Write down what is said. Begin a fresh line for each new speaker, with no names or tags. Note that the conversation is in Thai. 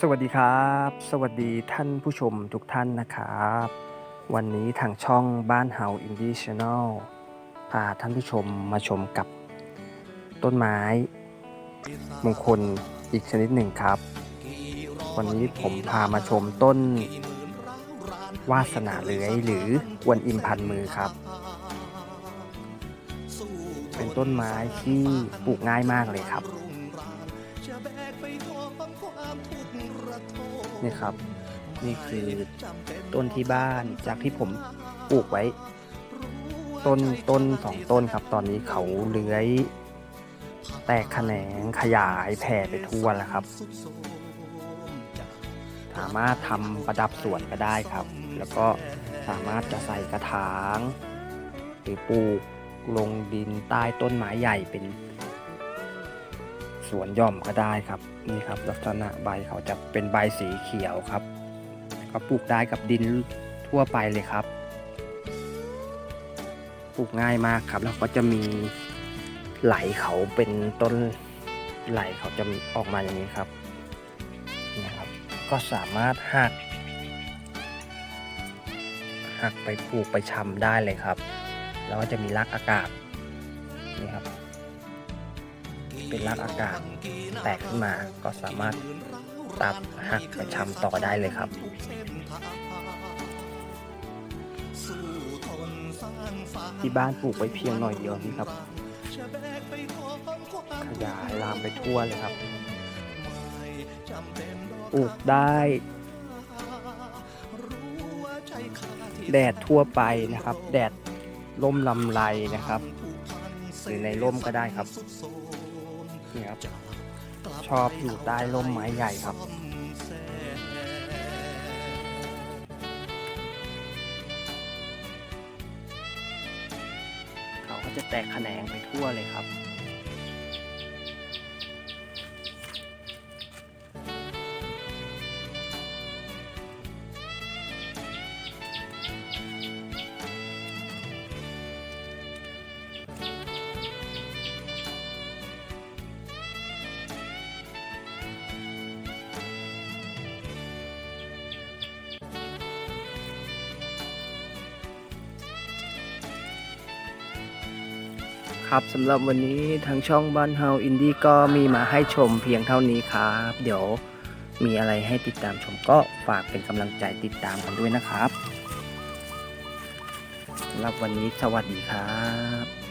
สวัสดีครับ สวัสดีท่านผู้ชมทุกท่านนะครับ วันนี้ทางช่องบ้านเฮาอินดี้ชาแนลพาท่านผู้ชมมาชมกับต้นไม้ มงคลอีกชนิดหนึ่งครับ วันนี้ผมพามาชมต้น วาสนาเลื้อยหรือกวนอิมพันมือครับ เป็นต้นไม้ที่ปลูกง่ายมากเลยครับ นี่ครับ นี่คือต้นที่บ้านจากที่ผมปลูกไว้ ต้นต้นสองต้นครับตอนนี้เขาเลื้อย แตกแขนงขยายแผ่ไปทั่วแล้วครับ สามารถทำประดับสวนก็ได้ครับ แล้วก็สามารถจะใส่กระถาง หรือปลูกลงดินใต้ต้นไม้ใหญ่เป็น สวนหย่อมก็ได้ครับนี่ครับ ลักษณะใบเขาจะเป็นใบสีเขียวครับ ก็ปลูกได้กับดินทั่วไปเลยครับ ปลูกง่ายมากครับ แล้วก็จะมีไหลเขาเป็นต้นไหลเขาจะออกมาอย่างนี้ครับนี่ครับ ก็สามารถหักหักไปปลูกไปชำได้เลยครับ แล้วก็จะมีรากอากาศนี่ครับ เป็นรากอากาศแตกขึ้นมาก็สามารถตัดหักไปชำต่อได้เลยครับที่บ้านปลูกไว้เพียงหน่อยเดียวนี่ครับ ขยายลามไปทั่วเลยครับปลูกได้ แดดทั่วไปนะครับ แดดร่มลำไรนะครับ หรือในร่มก็ได้ครับ นี่ครับชอบอยู่ใต้ร่มไม้ใหญ่ครับ เขาก็จะแตกแขนงไปทั่วเลยครับ ครับสำหรับวันนี้ทางช่องบ้านเฮาอินดี้ก็มีมาให้ชมเพียงเท่านี้ครับ เดี๋ยวมีอะไรให้ติดตามชมก็ฝากเป็นกำลังใจติดตามกันด้วยนะครับสำหรับวันนี้สวัสดีครับ